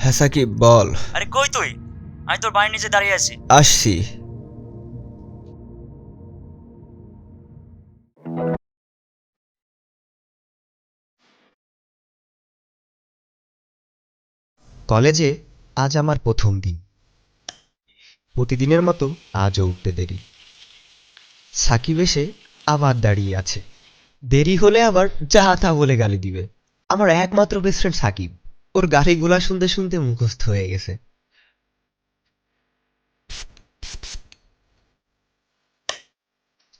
হ্যাঁ সাকিব বল। আরে কই তুই? আমি তোর বাড়ির নিচে দাঁড়িয়ে আছি। আসছি। কলেজে আজ আমার প্রথম দিন। প্রতিদিনের মতো আজও উঠতে দেরি। সাকিব এসে আবার দাঁড়িয়ে আছে। দেরি হলে আবার যাহা তা বলে গালি দিবে। আমার একমাত্র বেস্ট ফ্রেন্ড সাকিব। ওর গাড়িগুলা শুনতে শুনতে মুখস্থ হয়ে গেছে।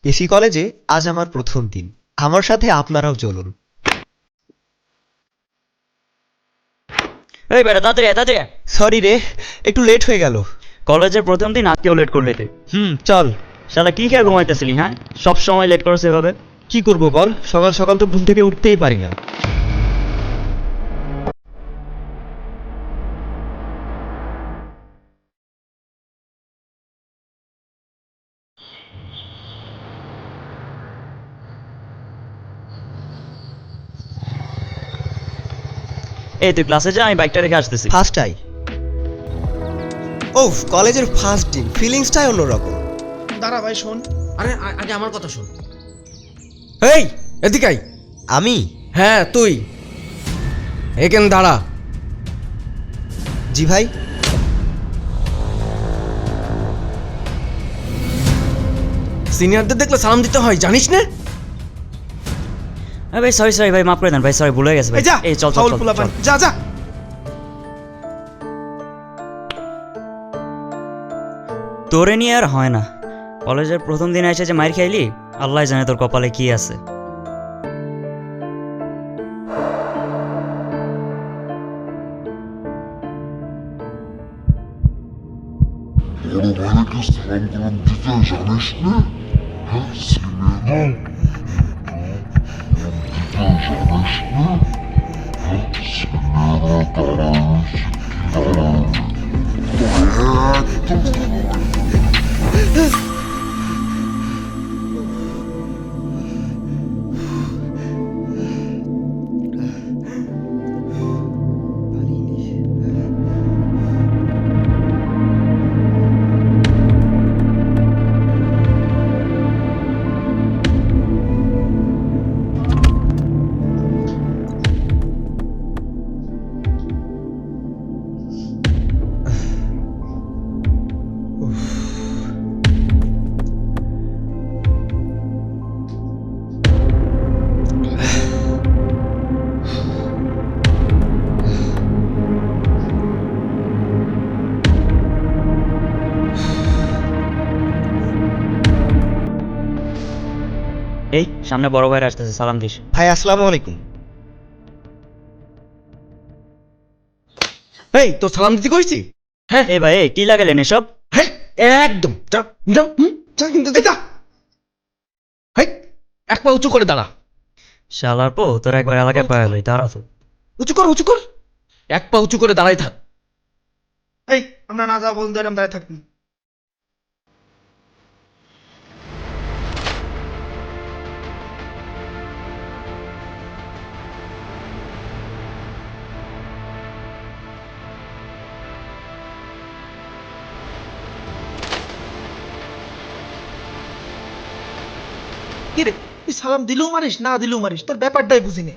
এসি কলেজে আজ আমার প্রথম দিন। আমার সাথে আপনারাও চলুন। এই বেটা তাড়াতাড়ি আয়, তাড়াতাড়ি আয়। সরি রে একটু লেট হয়ে গেল। কলেজের প্রথম দিন আজকেও লেট করলে তুই হুম চল। শালা কি খেয়ে ঘুমাইতেছিলি হ্যাঁ? সব সময় লেট করছে এভাবে। কি করব বল? সকাল সকাল তো ঘুম থেকে উঠতেই পারি না। এই তুই ক্লাসে যা আমি বাইকটা রেখে আসতেছি। First I. ও কলেজের ফার্স্ট দিন ফিলিংসটাই অন্যরকম। দাঁড়া ভাই শোন। আরে আগে আমার কথা শোন। এই এদিকে আই আমি? হ্যাঁ তুই। এখানে দাঁড়া। জি ভাই। সিনিয়রদের দেখলে সালাম দিতে হয় জানিস না? আরে ভাই সরি সরি ভাই মাফ করে দেন ভাই সরি ভুলে গেছে ভাই। এই যা চল চল, চল। যা যা। তোরে নিয়ে আর হয় না। কলেজের প্রথম দিনে এসে যে মাইর খাইলি আল্লাহ জানে তোর কপালে কি আছে। বড় এই সামনে বড় ভাইরা আসতেছে সালাম দিস। ভাই আসসালামু আলাইকুম। এই তোর সালাম দিতে কইছি? হ্যাঁ। এই ভাই এই কি লাগালেন এসব? হ্যাঁ একদম যা যা হুম, যা কিন্তু যা। হেই এক পা উঁচু করে দাঁড়া। শালার পো তোর একবার এলাকায় পাওয়া লই দাঁড়া তো। উঁচু কর উঁচু কর। এক পা উঁচু করে দাঁড়াই থাক। এই আমরা না যা বলতে এরকম দাঁড়িয়ে থাকবি কি রে তুই সালাম দিলেও মারিস না দিলেও মারিস? তোর ব্যাপারটাই বুঝিনি।